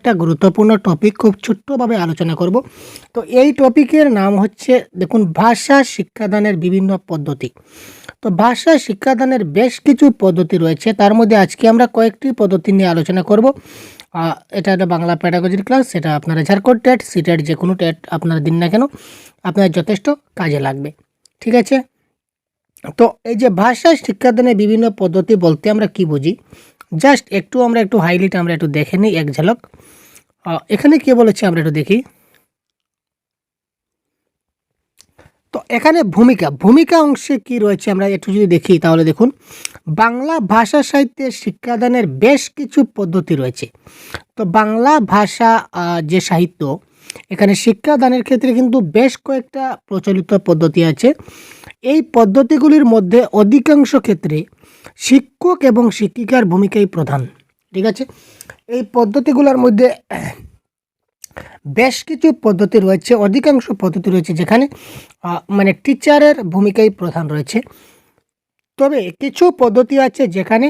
একটা গুরুত্বপূর্ণ টপিক খুব ছোট্টভাবে আলোচনা করব। তো এই টপিকের নাম হচ্ছে, দেখুন, ভাষা শিক্ষাদানের বিভিন্ন পদ্ধতি। তো ভাষা শিক্ষাদানের বেশ কিছু পদ্ধতি রয়েছে। তার মধ্যে আজকে আমরা কয়েকটি পদ্ধতি নিয়ে আলোচনা করব। এটা একটা বাংলা প্যাডাগজির ক্লাস সেটা আপনারা ঝাড়খণ্ড টেট সিটেট যে কোনো টেট আপনারা দিন না কেন আপনার যথেষ্ট কাজে লাগবে। ঠিক আছে? তো এই যে ভাষা শিক্ষাদানের বিভিন্ন পদ্ধতি বলতে আমরা কি বুঝি? জাস্ট একটু আমরা একটু হাইলাইট আমরা একটু দেখে নিই এক ঝলক। এখানে কে বলেছে আমরা একটু দেখি। তো এখানে ভূমিকা ভূমিকা অংশে কি রয়েছে আমরা একটু যদি দেখি তাহলে দেখুন, বাংলা ভাষা সাহিত্যে শিক্ষাদানের বেশ কিছু পদ্ধতি রয়েছে। তো বাংলা ভাষা যে সাহিত্য, এখানে শিক্ষাদানের ক্ষেত্রে কিন্তু বেশ কয়েকটা প্রচলিত পদ্ধতি আছে। এই পদ্ধতিগুলির মধ্যে অধিকাংশ ক্ষেত্রে শিক্ষক এবং শিক্ষিকার ভূমিকাই প্রধান, ঠিক আছে? এই পদ্ধতিগুলোর মধ্যে বেশ কিছু পদ্ধতি রয়েছে, অধিকাংশ পদ্ধতি রয়েছে যেখানে মানে টিচারের ভূমিকাই প্রধান রয়েছে। তবে কিছু পদ্ধতি আছে যেখানে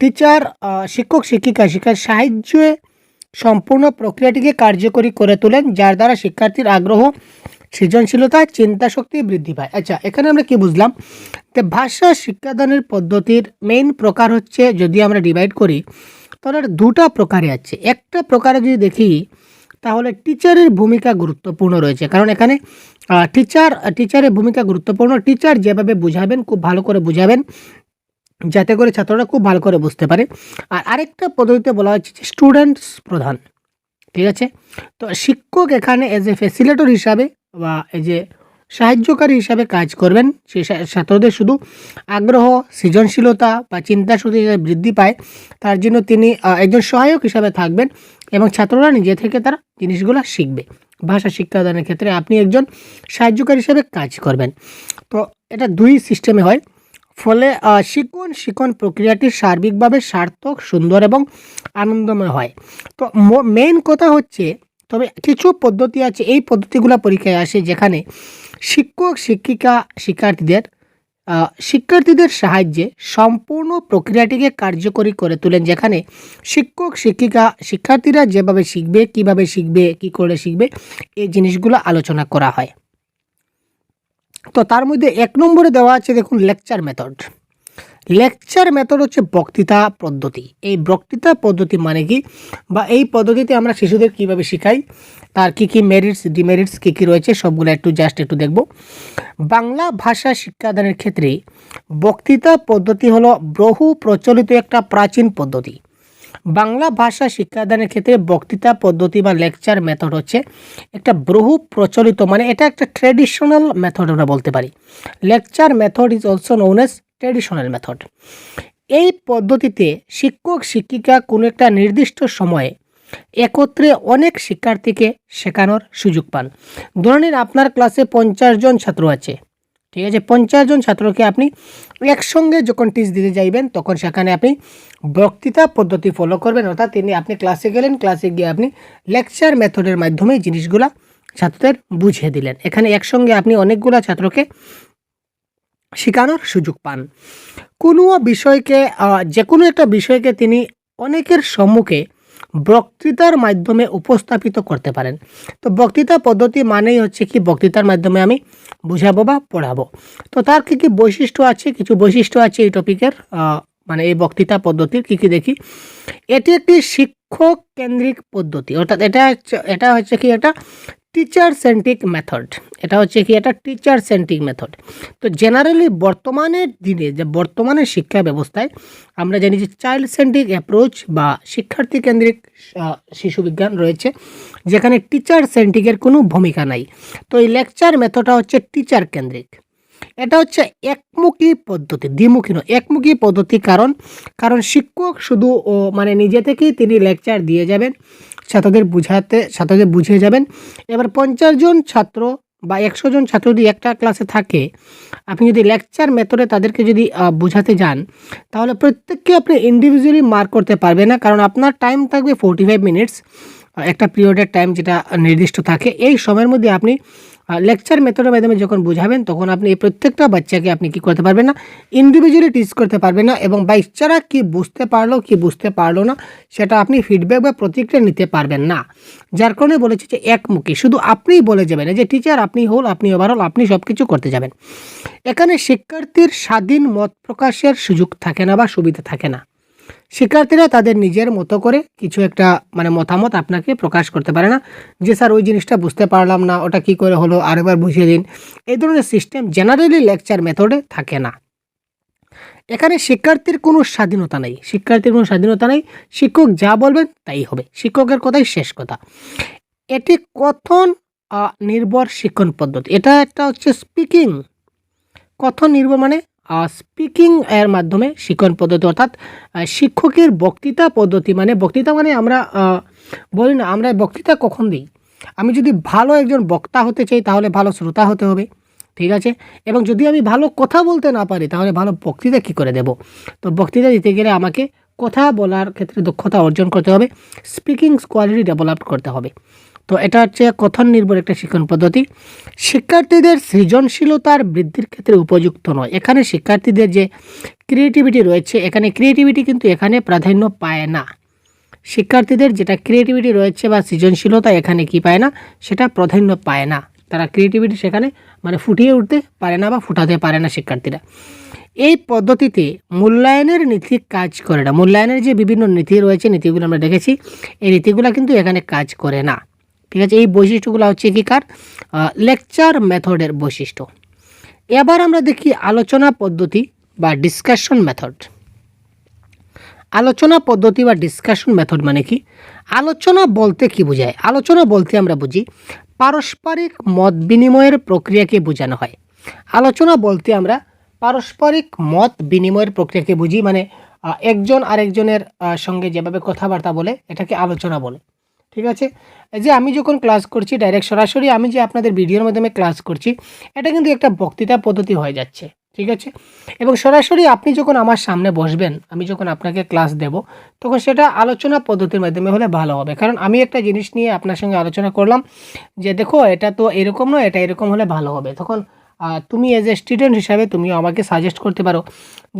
টিচার শিক্ষক, শিক্ষিকা, শিক্ষার সাহায্যে সম্পূর্ণ প্রক্রিয়াটিকে কার্যকরী করে তোলেন, যার দ্বারা শিক্ষার্থীর আগ্রহ সৃজনশীলতা চিন্তা শক্তি বৃদ্ধি পায়। আচ্ছা এখানে আমরা কি বুঝলাম? যে ভাষা শিক্ষাদানের পদ্ধতির মেইন প্রকার হচ্ছে, যদি আমরা ডিভাইড করি, তাহলে দুটা প্রকারে আছে। একটা প্রকারে যদি দেখি, তাহলে টিচারের ভূমিকা গুরুত্বপূর্ণ রয়েছে। কারণ এখানে টিচার টিচারের ভূমিকা গুরুত্বপূর্ণ। টিচার যেভাবে বুঝাবেন, খুব ভালো করে বুঝাবেন, যাতে করে ছাত্ররা খুব ভালো করে বুঝতে পারে। আর আরেকটা পদ্ধতিতে বলা হচ্ছে যে স্টুডেন্টস প্রধান। ঠিক আছে? তো শিক্ষক এখানে এজ এ ফেসিলেটর হিসাবে বা এই যে সাহায্যকারী হিসাবে কাজ করবেন সেই ছাত্রদের শুধু আগ্রহ, সৃজনশীলতা বা চিন্তা শক্তি যাতে বৃদ্ধি পায়, তার জন্য তিনি একজন সহায়ক হিসাবে থাকবেন এবং ছাত্ররা নিজে থেকে তারা জিনিসগুলো শিখবে। ভাষা শিক্ষাদানের ক্ষেত্রে আপনি একজন সাহায্যকারী হিসাবে কাজ করবেন। তো এটা দুই সিস্টেমে হয়। ফলে শিক্ষণ শিক্ষণ প্রক্রিয়াটি সার্বিকভাবে সার্থক, সুন্দর এবং আনন্দময় হয়। তো মেইন কথা হচ্ছে তবে কিছু পদ্ধতি আছে। এই পদ্ধতিগুলো পরীক্ষায় আসে যেখানে শিক্ষক, শিক্ষিকা, শিক্ষার্থীদের শিক্ষার্থীদের সাহায্যে সম্পূর্ণ প্রক্রিয়াটিকে কার্যকরী করে তোলেন। যেখানে শিক্ষক, শিক্ষিকা, শিক্ষার্থীরা যেভাবে শিখবে, কীভাবে শিখবে, কি করে শিখবে, এই জিনিসগুলো আলোচনা করা হয়। তো তার মধ্যে এক নম্বরে দেওয়া আছে দেখুন লেকচার মেথড লেকচার মেথড হচ্ছে বক্তৃতা পদ্ধতি। এই বক্তৃতা পদ্ধতি মানে কি? বা এই পদ্ধতিতে আমরা শিশুদের কীভাবে শেখাই? তার কি কি মেরিটস ডিমেরিটস কী কী রয়েছে? সবগুলো একটু জাস্ট একটু দেখব। বাংলা ভাষা শিক্ষাদানের ক্ষেত্রে বক্তৃতা পদ্ধতি হলো বহু প্রচলিত একটা প্রাচীন পদ্ধতি। বাংলা ভাষা শিক্ষাদানের ক্ষেত্রে বক্তৃতা পদ্ধতি বা লেকচার মেথড হচ্ছে একটা বহু প্রচলিত মানে এটা একটা ট্রেডিশনাল মেথড আমরা বলতে পারি। Lecture method is also known as traditional method এই পদ্ধতিতে শিক্ষক, শিক্ষিকা কোনো একটা নির্দিষ্ট সময়ে একত্রে অনেক শিক্ষার্থীকে শেখানোর সুযোগ পান। ধরে নিন আপনার ক্লাসে পঞ্চাশ জন ছাত্র আছে, ঠিক আছে? পঞ্চাশ জন ছাত্রকে আপনি একসঙ্গে যখন টিচ দিতে যাইবেন, তখন সেখানে আপনি বক্তৃতা পদ্ধতি ফলো করবেন। অর্থাৎ তিনি আপনি ক্লাসে গেলেন, ক্লাসে গিয়ে আপনি লেকচার মেথডের মাধ্যমে জিনিসগুলা ছাত্রদের বুঝিয়ে দিলেন। এখানে একসঙ্গে আপনি অনেকগুলা ছাত্রকে শেখানোর সুযোগ পান। কোনো বিষয়কে যে কোনো একটা বিষয়কে তিনি অনেকের সম্মুখে বক্তৃতার মাধ্যমে উপস্থাপিত করতে পারেন। তো বক্তৃতা পদ্ধতি মানেই হচ্ছে কি, বক্তৃতার মাধ্যমে আমি বুঝাবো বা পড়াবো। তো তার কী কী বৈশিষ্ট্য আছে, কিছু বৈশিষ্ট্য আছে এই টপিকের মানে এই বক্তৃতা পদ্ধতির কী কী দেখি? এটি একটি শিক্ষক কেন্দ্রিক পদ্ধতি। অর্থাৎ এটা এটা হচ্ছে কি একটা টিচার সেন্ট্রিক মেথড এটা হচ্ছে কি? এটা টিচার সেন্ট্রিক মেথড তো জেনারেলি বর্তমানের দিনে যে বর্তমানের শিক্ষা ব্যবস্থায় আমরা জানি যে চাইল্ড সেন্ট্রিক অ্যাপ্রোচ বা শিক্ষার্থী কেন্দ্রিক শিশু বিজ্ঞান রয়েছে, যেখানে টিচার সেন্ট্রিকের কোনো ভূমিকা নাই। তো এই লেকচার মেথডটা হচ্ছে টিচার কেন্দ্রিক এটা হচ্ছে একমুখী পদ্ধতি, দ্বিমুখী নয়, একমুখী পদ্ধতি কারণ কারণ শিক্ষক শুধু মানে নিজে থেকেই তিনি লেকচার দিয়ে যাবেন। ছাত্রদের বুঝাতে, ছাত্রদের বুঝিয়ে যাবেন। এবার পঞ্চাশ জন ছাত্র বা একশো জন ছাত্র যদি একটা ক্লাসে থাকে, আপনি যদি লেকচার মেথডে তাদেরকে যদি বোঝাতে যান, তাহলে প্রত্যেককে আপনি ইন্ডিভিজুয়ালি মার্ক করতে পারবে না, কারণ আপনার টাইম থাকবে ফোর্টি ফাইভ মিনিটস একটা পিরিয়ডের টাইম যেটা নির্দিষ্ট থাকে। এই সময়ের মধ্যে আপনি লেকচার মেথডের মাধ্যমে যখন বোঝাবেন, তখন আপনি এই প্রত্যেকটা বাচ্চাকে আপনি কি করতে পারবেন না? ইন্ডিভিজুয়ালি টিচ করতে পারবেন না এবং বাচ্চারা কি বুঝতে পারল, কি বুঝতে পারল না, সেটা আপনি ফিডব্যাক বা প্রতিক্রিয়া নিতে পারবেন না। যার কারণে বলেছি যে একমুখী। শুধু আপনিই বলে যাবেন যে টিচার আপনি হল, আপনি ওভারঅল আপনি সব কিছু করতে যাবেন। এখানে শিক্ষার্থীর স্বাধীন মত প্রকাশের সুযোগ থাকে না বা সুবিধা থাকে না। শিক্ষার্থীরা তাদের নিজের মতো করে কিছু একটা মানে মতামত আপনাকে প্রকাশ করতে পারে না। যে, স্যার, ওই জিনিসটা বুঝতে পারলাম না, ওটা কি করে হলো? আরেকবার বুঝিয়ে দিন। এই ধরনের সিস্টেম জেনারেলি লেকচার মেথডে থাকে না। এখানে শিক্ষার্থীর কোনো স্বাধীনতা নেই। শিক্ষার্থীর কোনো স্বাধীনতা নেই। শিক্ষক যা বলবেন তাই হবে। শিক্ষকের কথাই শেষ কথা। এটি কথন নির্ভর শিক্ষণ পদ্ধতি। এটা একটা হচ্ছে স্পিকিং কথন নির্ভর মানে স্পিকিং এর মাধ্যমে শিক্ষণ পদ্ধতি, অর্থাৎ শিক্ষকের বক্তৃতা পদ্ধতি মানে বক্তৃতা মানে আমরা বলি না, আমরা বক্তৃতা কখন দিই? আমি যদি ভালো একজন বক্তা হতে চাই, তাহলে ভালো শ্রোতা হতে হবে, ঠিক আছে? এবং যদি আমি ভালো কথা বলতে না পারি, তাহলে ভালো বক্তৃতা কী করে দেব? তো বক্তৃতা দিতে গেলে আমাকে কথা বলার ক্ষেত্রে দক্ষতা অর্জন করতে হবে স্পিকিং কোয়ালিটি ডেভেলপ করতে হবে। তো এটা হচ্ছে কথন নির্ভর একটা শিক্ষণ পদ্ধতি। শিক্ষার্থীদের সৃজনশীলতার বৃদ্ধির ক্ষেত্রে উপযুক্ত নয়। এখানে শিক্ষার্থীদের যে ক্রিয়েটিভিটি রয়েছে, এখানে ক্রিয়েটিভিটি কিন্তু এখানে প্রাধান্য পায় না। শিক্ষার্থীদের যেটা ক্রিয়েটিভিটি রয়েছে বা সৃজনশীলতা এখানে কি পায় না, সেটা প্রাধান্য পায় না। তারা ক্রিয়েটিভিটি সেখানে মানে ফুটিয়ে উঠতে পারে না বা ফুটাতে পারে না শিক্ষার্থীরা। এই পদ্ধতিতে মূল্যায়নের নীতি কাজ করে না। মূল্যায়নের যে বিভিন্ন নীতি রয়েছে, নীতিগুলো আমরা দেখেছি, এই নীতিগুলো কিন্তু এখানে কাজ করে না। ঠিক আছে? এই বৈশিষ্ট্যগুলো হচ্ছে কি কার লেকচার মেথডের বৈশিষ্ট্য। এবার আমরা দেখি আলোচনা পদ্ধতি বা ডিসকাশন মেথড আলোচনা পদ্ধতি বা ডিসকাশন মেথড মানে কি? আলোচনা বলতে কি বোঝায়? আলোচনা বলতে আমরা বুঝি, পারস্পরিক মত বিনিময়ের প্রক্রিয়াকে বোঝানো হয়। আলোচনা বলতে আমরা পারস্পরিক মত বিনিময়ের প্রক্রিয়াকে বুঝি মানে একজন আরেকজনের সঙ্গে যেভাবে কথাবার্তা বলে, এটাকে আলোচনা বলে। ঠিক আছে? যে আমি যখন ক্লাস করছি ডাইরেক্ট সরাসরি আমি যে আপনাদের ভিডিওর মাধ্যমে ক্লাস করছি, এটা কিন্তু একটা বক্তৃতা পদ্ধতি হয়ে যাচ্ছে, ঠিক আছে? এবং সরাসরি আপনি যখন আমার সামনে বসবেন, আমি যখন আপনাকে ক্লাস দেব, তখন সেটা আলোচনা পদ্ধতির মাধ্যমে হলে ভালো হবে। কারণ আমি একটা জিনিস নিয়ে আপনার সঙ্গে আলোচনা করলাম যে, দেখো, এটা তো এরকম নয়, এটা এরকম হলে ভালো হবে। তখন তুমি এজ এ স্টুডেন্ট হিসাবে তুমিও আমাকে সাজেস্ট করতে পারো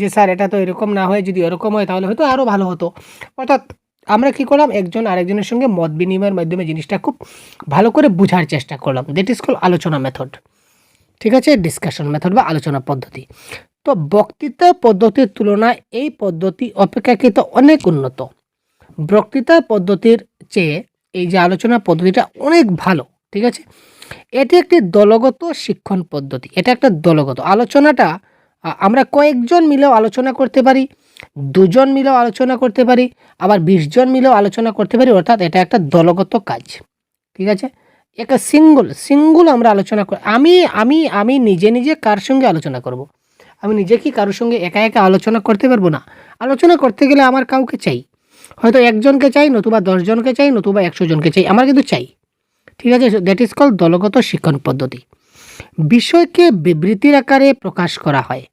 যে, স্যার, এটা তো এরকম না হয় যদি এরকম হয় তাহলে হয়তো আরও ভালো হতো। অর্থাৎ আমরা কী করলাম? একজন আরেকজনের সঙ্গে মত বিনিময়ের মাধ্যমে জিনিসটা খুব ভালো করে বোঝার চেষ্টা করলাম। দ্যাট ইজ কল আলোচনা মেথড ঠিক আছে? ডিসকাশন মেথড বা আলোচনা পদ্ধতি। তো বক্তৃতা পদ্ধতির তুলনায় এই পদ্ধতি অপেক্ষাকৃত অনেক উন্নত। বক্তৃতা পদ্ধতির চেয়ে এই যে আলোচনা পদ্ধতিটা অনেক ভালো। ঠিক আছে? এটি একটি দলগত শিক্ষণ পদ্ধতি। এটা একটা দলগত। আলোচনাটা আমরা কয়েকজন মিলেও আলোচনা করতে পারি, দুজন মিলেও আলোচনা করতে পারি, আবার বিশজন মিলেও আলোচনা করতে পারি, অর্থাৎ এটা একটা দলগত কাজ। ঠিক আছে? একটা সিঙ্গল, সিঙ্গুল আমরা আলোচনা করি, আমি আমি আমি নিজে নিজে কার সঙ্গে আলোচনা করব। আমি নিজে কি কারোর সঙ্গে একা একা আলোচনা করতে পারব না? আলোচনা করতে গেলে আমার কাউকে চাই। হয়তো একজনকে চাই, নতুবা দশজনকে চাই, নতুবা একশো জনকে চাই, আমার কিন্তু চাই। ঠিক আছে? দ্যাট ইজ কল দলগত শিক্ষণ পদ্ধতি। বিষয়কে বিবৃতির আকারে প্রকাশ করা হয়।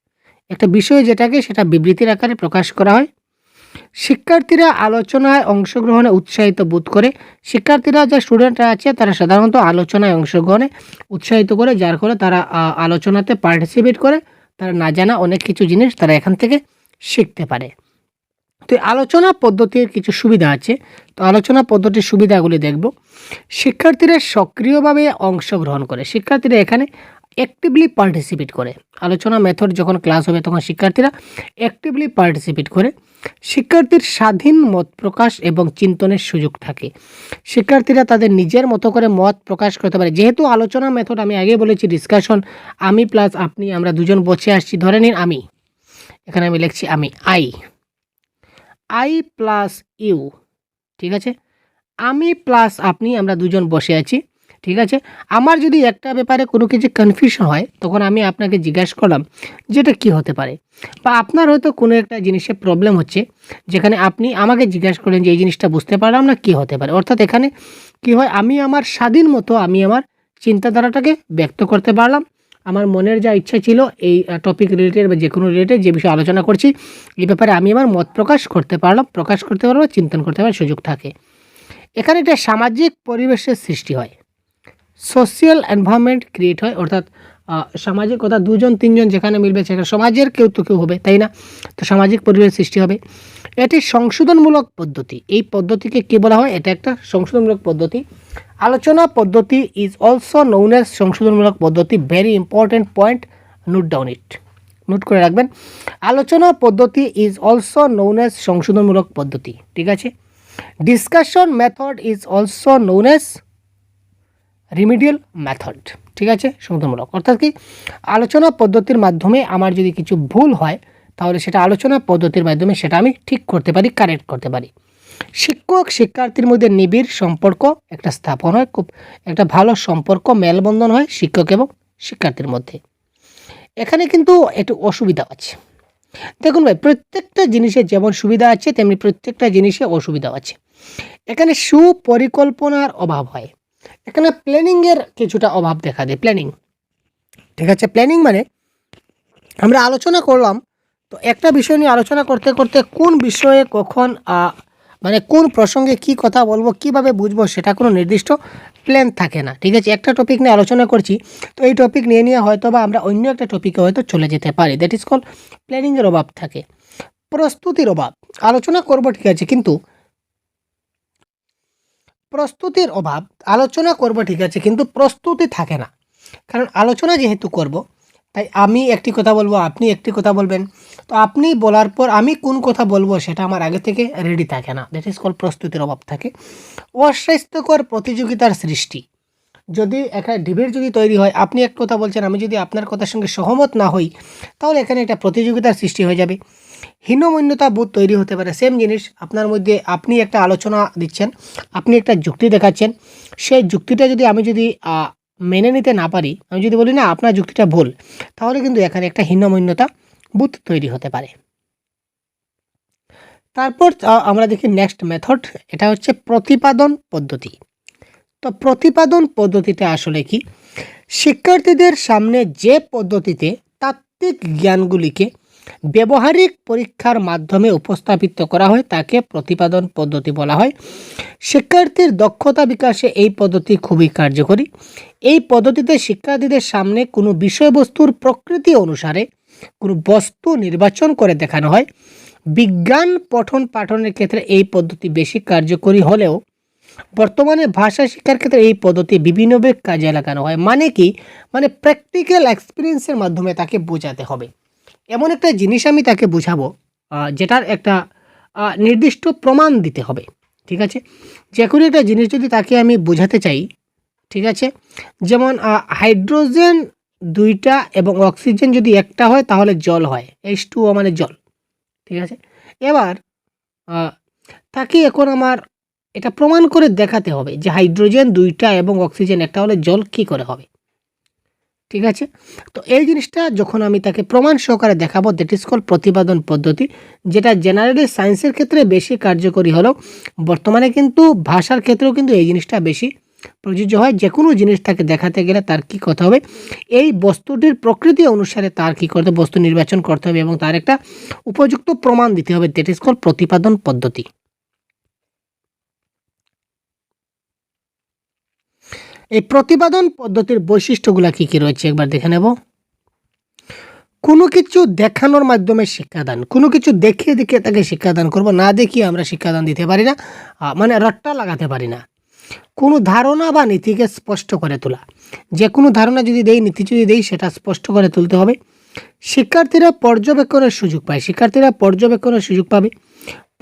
একটা বিষয় যেটাকে সেটা বিবৃতির আকারে প্রকাশ করা হয়। শিক্ষার্থীরা আলোচনায় অংশগ্রহণে উৎসাহিত বোধ করে। শিক্ষার্থীরা যে স্টুডেন্টরা আছে, তারা সাধারণত আলোচনায় অংশগ্রহণে উৎসাহিত করে, যার ফলে তারা আলোচনাতে পার্টিসিপেট করে। তারা না জানা অনেক কিছু জিনিস তারা এখান থেকে শিখতে পারে। তো আলোচনা পদ্ধতির কিছু সুবিধা আছে। তো আলোচনা পদ্ধতির সুবিধাগুলি দেখব। শিক্ষার্থীরা সক্রিয়ভাবে অংশগ্রহণ করে। শিক্ষার্থীরা এখানে অ্যাক্টিভলি পার্টিসিপেট করে। আলোচনা মেথড যখন ক্লাস হবে তখন শিক্ষার্থীরা অ্যাক্টিভলি পার্টিসিপেট করে। শিক্ষার্থীর স্বাধীন মত প্রকাশ এবং চিন্তনের সুযোগ থাকে। শিক্ষার্থীরা তাদের নিজের মতো করে মত প্রকাশ করতে পারে। যেহেতু আলোচনা মেথড আমি আগে বলেছি ডিসকাশন আমি প্লাস আপনি, আমরা দুজন বসে আসছি। ধরে নিন আমি। এখানে আমি লিখছি আমি আই আই প্লাস ইউ ঠিক আছে? আমি প্লাস আপনি, আমরা দুজন বসে আছি, ঠিক আছে? আমার যদি একটা ব্যাপারে কোনো কিছু কনফিউশন হয়, তখন আমি আপনাকে জিজ্ঞাসা করলাম যেটা কি হতে পারে। বা আপনার হয়তো কোনো একটা জিনিসে প্রবলেম হচ্ছে, যেখানে আপনি আমাকে জিজ্ঞাসা করলেন যে এই জিনিসটা বুঝতে পারলাম না, কি হতে পারে? অর্থাৎ এখানে কি হয়, আমি আমার স্বাধীন মতো, আমি আমার চিন্তাধারাটাকে ব্যক্ত করতে পারলাম আমার মনের যা ইচ্ছা ছিল এই টপিক রিলেটেড বা যে কোনো রিলেটেড যে বিষয়ে আলোচনা করছি, এই ব্যাপারে আমি আমার মত প্রকাশ করতে পারলাম, প্রকাশ করতে পারলাম, চিন্তন করতে পারার সুযোগ থাকে। এখানে একটা সামাজিক পরিবেশের সৃষ্টি হয়। সোশিয়াল এনভায়রনমেন্ট ক্রিয়েট হয়, অর্থাৎ সামাজিক কথা দুজন, তিনজন যেখানে মিলবে সেখানে সমাজের কেউ তো কেউ হবে, তাই না? তো সামাজিক পরিবেশ সৃষ্টি হবে। এটি সংশোধনমূলক পদ্ধতি। এই পদ্ধতিকে কী বলা হয়? এটা একটা সংশোধনমূলক পদ্ধতি। আলোচনা পদ্ধতি ইজ অলসো নৌন এজ সংশোধনমূলক পদ্ধতি very important point note down it note করে রাখবেন, আলোচনা পদ্ধতি ইজ অলসো নৌন এজ সংশোধনমূলক পদ্ধতি, ঠিক আছে? Discussion method is also known as remedial method ঠিক আছে? সংশোধনমূলক। অর্থাৎ কি? আলোচনা পদ্ধতির মাধ্যমে আমার যদি কিছু ভুল হয়, তাহলে সেটা আলোচনা পদ্ধতির মাধ্যমে সেটা আমি ঠিক করতে পারি কারেক্ট করতে পারি। শিক্ষক শিক্ষার্থীর মধ্যে নিবিড় সম্পর্ক, একটা স্থাপন হয়, খুব একটা ভালো সম্পর্ক, মেলবন্ধন হয় শিক্ষক এবং শিক্ষার্থীর মধ্যে। এখানে কিন্তু একটু অসুবিধা আছে। দেখুন ভাই, প্রত্যেকটা জিনিসে যেমন সুবিধা আছে, তেমনি প্রত্যেকটা জিনিসে অসুবিধা আছে। এখানে সুপরিকল্পনার অভাব হয়। এখানে প্ল্যানিংয়ের কিছুটা অভাব দেখা দেয়, প্ল্যানিং। ঠিক আছে, প্ল্যানিং মানে আমরা আলোচনা করলাম, তো একটা বিষয় নিয়ে আলোচনা করতে করতে কোন বিষয়ে কখন মানে কোন প্রসঙ্গে কি কথা বলব, কীভাবে বুঝব সেটা কোনো নির্দিষ্ট প্ল্যান থাকে না, ঠিক আছে? একটা টপিক নিয়ে আলোচনা করছি, তো এই টপিক নিয়ে নিয়ে হয়তো বা আমরা অন্য একটা টপিকে হয়তো চলে যেতে পারি দ্যাট ইজ কল প্ল্যানিংয়ের অভাব থাকে। প্রস্তুতির অভাব, আলোচনা করব, ঠিক আছে? কিন্তু প্রস্তুতির অভাব, আলোচনা করব, ঠিক আছে? কিন্তু প্রস্তুতি থাকে না, কারণ আলোচনা যেহেতু করব তাই আমি একটি কথা বলব, আপনি একটি কথা বলবেন। তো আপনি বলার পর আমি কোন কথা বলব সেটা আমার আগে থেকে রেডি থাকে না। দ্যাট ইজ কল প্রস্তুতির অভাব থাকে। অস্বাস্থ্যকর প্রতিযোগিতার সৃষ্টি। যদি একটা ডিবেট যদি তৈরি হয়, আপনি এক কথা বলছেন, আমি যদি আপনার কথার সঙ্গে সহমত না হই, তাহলে এখানে একটা প্রতিযোগিতার সৃষ্টি হয়ে যাবে। হীনমন্যতা বোধ তৈরি হতে পারে। সেম জিনিস, আপনার মধ্যে আপনি একটা আলোচনা দিচ্ছেন, আপনি একটা যুক্তি দেখাচ্ছেন। সেই যুক্তিটা যদি আমি যদি মেনে নিতে না পারি, আমি যদি বলি, না, আপনার যুক্তিটা ভুল, তাহলে কিন্তু এখানে একটা হীনমন্যতা বুথ তৈরি হতে পারে। তারপর আমরা দেখি নেক্সট মেথড এটা হচ্ছে প্রতিপাদন পদ্ধতি। তো প্রতিপাদন পদ্ধতিটা আসলে কি? শিক্ষার্থীদের সামনে যে পদ্ধতিতে তাত্ত্বিক জ্ঞানগুলিকে ব্যবহারিক পরীক্ষার মাধ্যমে উপস্থাপিত করা হয়, তাকে প্রতিপাদন পদ্ধতি বলা হয়। শিক্ষার্থীর দক্ষতা বিকাশে এই পদ্ধতি খুবই কার্যকরী। এই পদ্ধতিতে শিক্ষার্থীদের সামনে কোনো বিষয়বস্তুর প্রকৃতি অনুসারে কোনো বস্তু নির্বাচন করে দেখানো হয়। বিজ্ঞান পঠন পাঠনের ক্ষেত্রে এই পদ্ধতি বেশি কার্যকরী হলেও বর্তমানে ভাষা শিক্ষার ক্ষেত্রে এই পদ্ধতি বিভিন্নভাবে কাজে লাগানো হয়। মানে কি? মানে প্র্যাকটিক্যাল এক্সপিরিয়েন্সের মাধ্যমে তাকে বোঝাতে হবে। এমন একটা জিনিস আমি তাকে বোঝাবো যেটার একটা নির্দিষ্ট প্রমাণ দিতে হবে, ঠিক আছে? যে কোনো একটা জিনিস যদি তাকে আমি বোঝাতে চাই, ঠিক আছে? যেমন হাইড্রোজেন দুইটা এবং অক্সিজেন যদি একটা হয়, তাহলে জল হয় এইচ টু মানে জল, ঠিক আছে? এবার তাকে এখন আমার এটা প্রমাণ করে দেখাতে হবে যে হাইড্রোজেন দুইটা এবং অক্সিজেন একটা হলে জল কী করে হবে। ঠিক আছে? তো এই জিনিসটা যখন আমি তাকে প্রমাণ সহকারে দেখাবো দ্যাট ইজ কল প্রতিপাদন পদ্ধতি, যেটা জেনারেলি সায়েন্সের ক্ষেত্রে বেশি কার্যকরী হলেও বর্তমানে কিন্তু ভাষার ক্ষেত্রেও কিন্তু এই জিনিসটা বেশি প্রযোজ্য হয়। যে কোনো জিনিস তাকে দেখাতে গেলে তার কি কথা হবে? এই বস্তুটির প্রকৃতি অনুসারে তার কি করতে বস্তু নির্বাচন করতে হবে এবং তার একটা উপযুক্ত প্রমাণ দিতে হবে দ্যাট ইজ কল প্রতিপাদন পদ্ধতি। এই প্রতিপাদন পদ্ধতির বৈশিষ্ট্যগুলো কী কী রয়েছে? একবার দেখে নেব। কোনো কিছু দেখানোর মাধ্যমে শিক্ষাদান, কোনো কিছু দেখিয়ে দেখিয়ে তাকে শিক্ষাদান করব, না দেখিয়ে আমরা শিক্ষাদান দিতে পারি না মানে রট্টা লাগাতে পারি না। কোনো ধারণা বা নীতিকে স্পষ্ট করে তোলা, যে কোনো ধারণা যদি দেই, নীতি যদি দেই, সেটা স্পষ্ট করে তুলতে হবে। শিক্ষার্থীরা পর্যবেক্ষণের সুযোগ পায়, শিক্ষার্থীরা পর্যবেক্ষণের সুযোগ পাবে।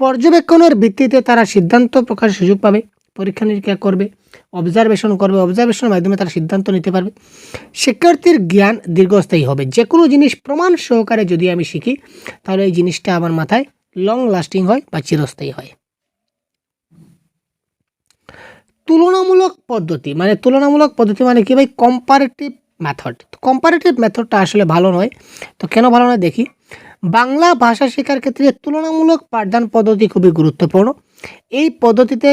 পর্যবেক্ষণের ভিত্তিতে তারা সিদ্ধান্ত প্রকাশের সুযোগ পাবে পরীক্ষা নিরীক্ষা করবে। অবজারভেশন করবে অবজারভেশনের মাধ্যমে তারা সিদ্ধান্ত নিতে পারবে। শিক্ষার্থীর জ্ঞান দীর্ঘস্থায়ী হবে। যে কোনো জিনিস প্রমাণ সহকারে যদি আমি শিখি, তাহলে এই জিনিসটা আমার মাথায় লং লাস্টিং হয় বা চিরস্থায়ী হয়। তুলনামূলক পদ্ধতি মানে তুলনামূলক পদ্ধতি মানে কি ভাই? কম্পারেটিভ মেথড কম্পারেটিভ মেথডটা আসলে ভালো নয়। তো কেন ভালো নয়? দেখি। বাংলা ভাষা শেখার ক্ষেত্রে তুলনামূলক পাঠদান পদ্ধতি খুবই গুরুত্বপূর্ণ। এই পদ্ধতিতে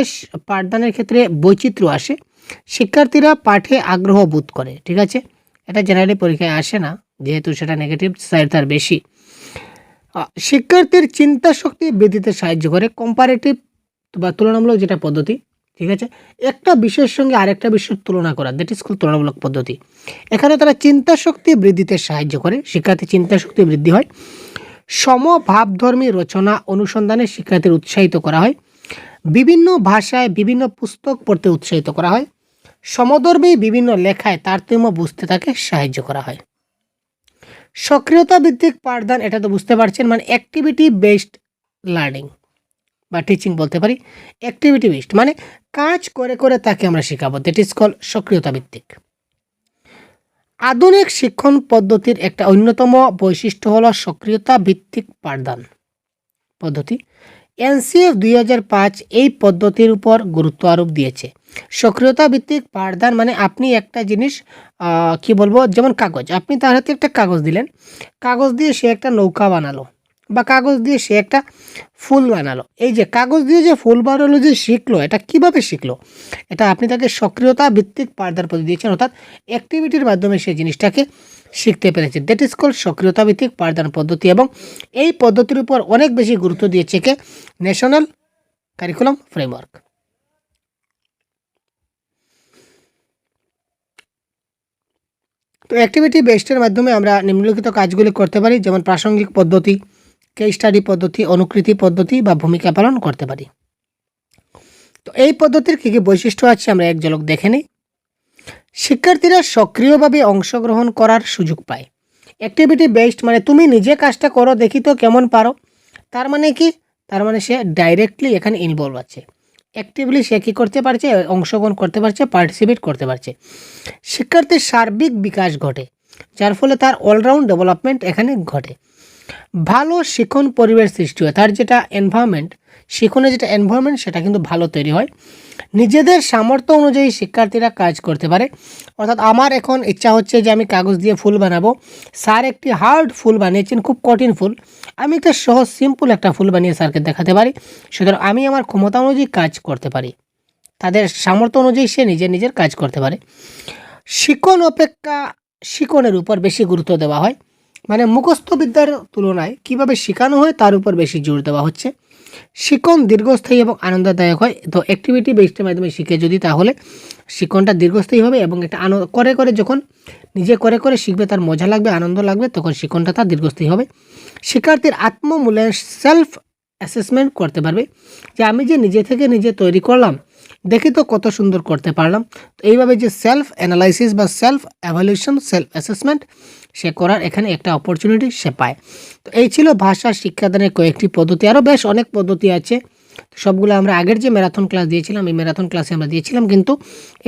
পাঠদানের ক্ষেত্রে বৈচিত্র্য আসে। শিক্ষার্থীরা পাঠে আগ্রহ বোধ করে, ঠিক আছে? এটা জেনারেলি পরীক্ষায় আসে না, যেহেতু সেটা নেগেটিভ সাইড তার বেশি। শিক্ষার্থীর চিন্তা শক্তি বৃদ্ধিতে সাহায্য করে কম্পারেটিভ বা তুলনামূলক যেটা পদ্ধতি, ঠিক আছে? একটা বিষয়ের সঙ্গে আরেকটা বিষয়ের তুলনা করা দ্যাট ইজ তুলনামূলক পদ্ধতি। এখানে তারা চিন্তা শক্তি বৃদ্ধিতে সাহায্য করে শিক্ষার্থী চিন্তা শক্তি বৃদ্ধি হয়। সমভাবধর্মী রচনা অনুসন্ধানে শিক্ষার্থীর উৎসাহিত করা হয়। বিভিন্ন ভাষায় বিভিন্ন পুস্তক পড়তে উৎসাহিত করা হয়। সমধর্মী বিভিন্ন লেখায় তারতম্য বুঝতে তাকে সাহায্য করা হয়। সক্রিয়তা ভিত্তিক পাঠদান, এটা তো বুঝতে পারছেন মানে অ্যাক্টিভিটি বেসড লার্নিং বা টিচিং বলতে পারি। অ্যাক্টিভিটি বেসড মানে কাজ করে করে তাকে আমরা শেখাবো দ্যাট ইজ কল সক্রিয়তা ভিত্তিক আধুনিক শিক্ষণ পদ্ধতির একটা অন্যতম বৈশিষ্ট্য হলো সক্রিয়তা ভিত্তিক পাঠদান পদ্ধতি। এনসিএফ দুই পাঁচ এই পদ্ধতির উপর গুরুত্ব আরোপ দিয়েছে। সক্রিয়তা ভিত্তিক পাঠদান মানে আপনি একটা জিনিস কি বলব, যেমন কাগজ। আপনি তার হাতে একটা কাগজ দিলেন। কাগজ দিয়ে সে একটা নৌকা বানালো বা কাগজ দিয়ে সে একটা ফুল বানালো। এই যে কাগজ দিয়ে যে ফুল বানালো যে শিখলো, এটা কীভাবে শিখলো? এটা আপনি তাকে সক্রিয়তা ভিত্তিক পাঠদান পদ্ধতি দিয়েছেন, অর্থাৎ অ্যাক্টিভিটির মাধ্যমে সেই জিনিসটাকে শিখতে পেরেছে। দ্যাট ইজ কল সক্রিয়তা ভিত্তিক পাঠদান পদ্ধতি এবং এই পদ্ধতির উপর অনেক বেশি গুরুত্ব দিয়েছে কে? ন্যাশনাল কারিকুলাম ফ্রেমওয়ার্ক তো অ্যাক্টিভিটি বেস্টের মাধ্যমে আমরা নিম্নলিখিত কাজগুলি করতে পারি, যেমন প্রাসঙ্গিক পদ্ধতি কেস স্টাডি পদ্ধতি, অনুকৃতি পদ্ধতি বা ভূমিকা পালন করতে পারি। তো এই পদ্ধতির কী কী বৈশিষ্ট্য আছে আমরা এক ঝলক দেখে নিই। শিক্ষার্থীরা সক্রিয়ভাবে অংশগ্রহণ করার সুযোগ পায়। অ্যাক্টিভিটি বেসড মানে তুমি নিজে কাজটা করো, দেখি তো কেমন পারো। তার মানে কি? তার মানে সে ডাইরেক্টলি এখানে ইনভলভ আছে। অ্যাক্টিভলি সে কী করতে পারছে? অংশগ্রহণ করতে পারছে পার্টিসিপেট করতে পারছে। শিক্ষার্থীর সার্বিক বিকাশ ঘটে, যার ফলে তার অলরাউন্ড ডেভেলপমেন্ট এখানে ঘটে। ভালো শিখন পরিবেশ সৃষ্টি হয়। তার যেটা এনভায়রনমেন্ট শিখনের যেটা এনভায়রনমেন্ট সেটা কিন্তু ভালো তৈরি হয়। নিজেদের সামর্থ্য অনুযায়ী শিক্ষার্থীরা কাজ করতে পারে। অর্থাৎ আমার এখন ইচ্ছা হচ্ছে যে আমি কাগজ দিয়ে ফুল বানাবো। স্যার একটি হার্ড ফুল বানিয়েছেন, খুব কঠিন ফুল। আমি একটা সহজ, সিম্পল একটা ফুল বানিয়ে স্যারকে দেখাতে পারি। সুতরাং আমি আমার ক্ষমতা অনুযায়ী কাজ করতে পারি। তাদের সামর্থ্য অনুযায়ী সে নিজের নিজের কাজ করতে পারে। শিকন অপেক্ষা, শিকনের উপর বেশি গুরুত্ব দেওয়া হয়। মানে মুখস্থ বিদ্যার তুলনায় কীভাবে শেখানো হয় তার উপর বেশি জোর দেওয়া হচ্ছে। শিকন দীর্ঘস্থায়ী এবং আনন্দদায়ক হয়। তো অ্যাক্টিভিটি বেসডের মাধ্যমে শিখে যদি তাহলে শিকনটা দীর্ঘস্থায়ী হবে এবং একটা আনন্দ, করে করে যখন নিজে করে করে শিখবে তার মজা লাগবে, আনন্দ লাগবে, তখন শিকনটা তার দীর্ঘস্থায়ী হবে। শিক্ষার্থীর আত্মমূল্যায়ন সেলফ অ্যাসেসমেন্ট করতে পারবে। যে আমি যে নিজে থেকে নিজে তৈরি করলাম, দেখি তো কত সুন্দর করতে পারলাম। তো এইভাবে যে সেলফ অ্যানালাইসিস বা সেলফ অ্যাভালুয়েশন সেলফ অ্যাসেসমেন্ট সে করার এখানে একটা অপরচুনিটি সে পায়। তো এই ছিল ভাষা, শিক্ষাদানের কয়েকটি পদ্ধতি। আরও বেশ অনেক পদ্ধতি আছে। সবগুলো আমরা আগের যে ম্যারাথন ক্লাস দিয়েছিলাম, এই ম্যারাথন ক্লাসে আমরা দিয়েছিলাম, কিন্তু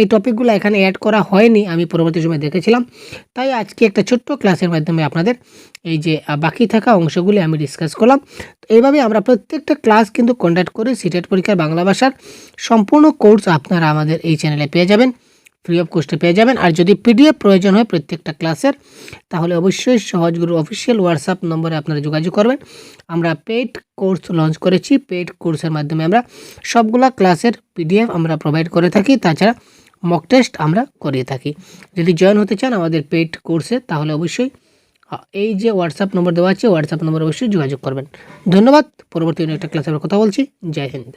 এই টপিকগুলো এখানে অ্যাড করা হয়নি, আমি পরবর্তী সময় দেখেছিলাম। তাই আজকে একটা ছোট্ট ক্লাসের মাধ্যমে আপনাদের এই যে বাকি থাকা অংশগুলি আমি ডিসকাস করলাম। তো এইভাবে আমরা প্রত্যেকটা ক্লাস কিন্তু কন্ডাক্ট করে সিটেট পরীক্ষার বাংলা ভাষার সম্পূর্ণ কোর্স আপনারা আমাদের এই চ্যানেলে পেয়ে যাবেন। ফ্রি অফ কস্টে পেয়ে যাবেন। আর যদি পিডিএফ প্রয়োজন হয় প্রত্যেকটা ক্লাসের তাহলে অবশ্যই সহজগুরু অফিসিয়াল হোয়াটসঅ্যাপ নম্বরে আপনারা যোগাযোগ করবেন। আমরা পেইড কোর্স লঞ্চ করেছি। পেইড কোর্সের মাধ্যমে আমরা সবগুলা ক্লাসের পিডিএফ আমরা প্রোভাইড করে থাকি। তাছাড়া মক টেস্ট আমরা করিয়ে থাকি। যদি জয়েন হতে চান আমাদের পেইড কোর্সে তাহলে অবশ্যই এই যে হোয়াটসঅ্যাপ নম্বর দেওয়া আছে হোয়াটসঅ্যাপ নম্বর অবশ্যই যোগাযোগ করবেন। ধন্যবাদ। পরবর্তী একটা ক্লাসে আমরা কথা বলছি। জয় হিন্দ।